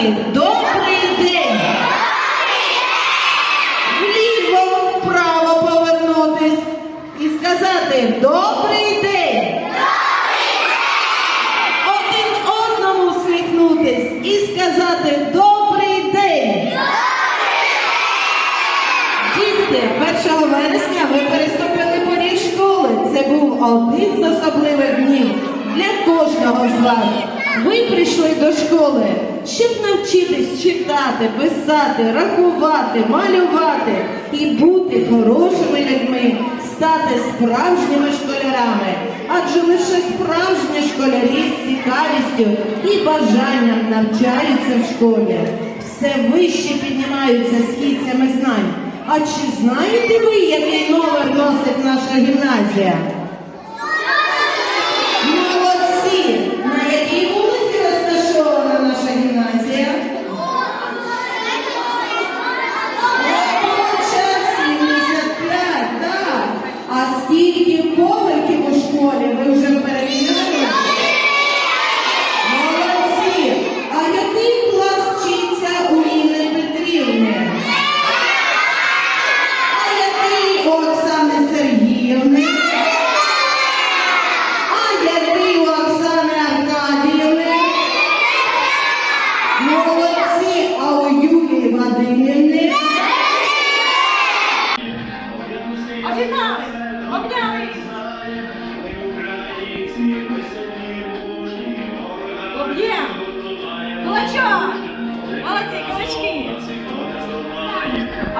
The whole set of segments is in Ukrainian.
сказати добрий день. Вліво, вправо повернутись і сказати добрий день. Один одному всміхнутись і сказати добрий день. Діти, 1 вересня ви переступили поріг школи. Це був один з особливих днів для кожного з вас. Ви прийшли до школи, щоб навчитись читати, писати, рахувати, малювати і бути хорошими людьми, стати справжніми школярами. Адже лише справжні школярі з цікавістю і бажанням навчаються в школі. Все вище піднімаються східцями знань. А чи знаєте ви, який номер носить наша гімназія? Скільки поверхів у школі ви вже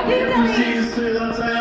Później jeszcze wracają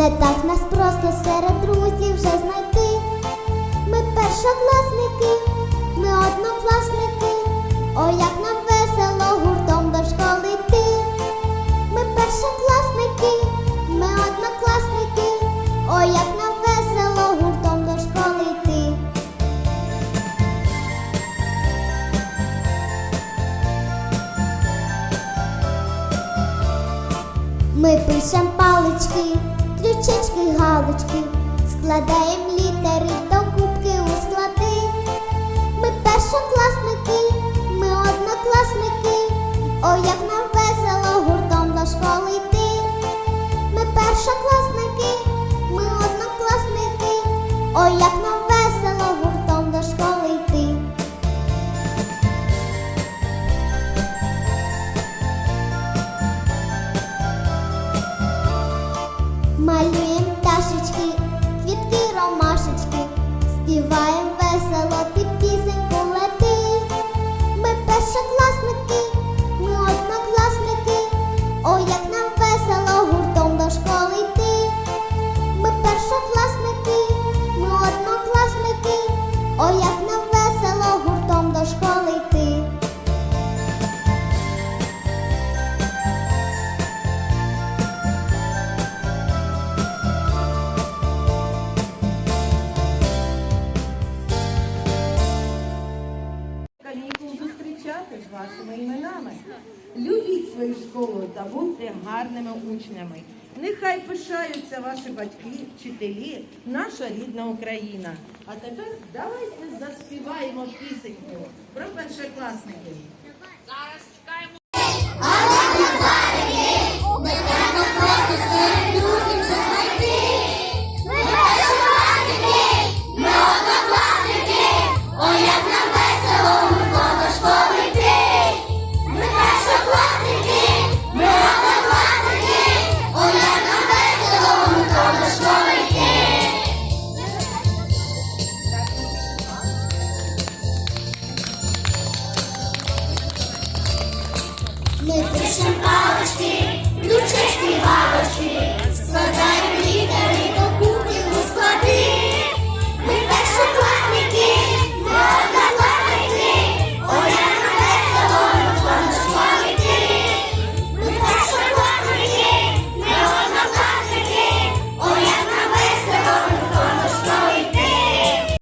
Не так нас просто серед друзів вже знайти. Ми першокласники, ми однокласники. Ой, як нам весело гуртом до школи йти. Ми першокласники, ми однокласники. Ой, як нам весело гуртом до школи йти. Ми пишем палички, крючечки, галочки, складаємо літери Малюємо пташечки, квітки, ромашечки, співаємо весело, ти пісеньку вашими іменами. Любіть свою школу та будьте гарними учнями. Нехай пишаються ваші батьки, вчителі, наша рідна Україна. А тепер давайте заспіваємо пісеньку про першокласників. Зараз Ми пишем палочки, ключечки, бабочки,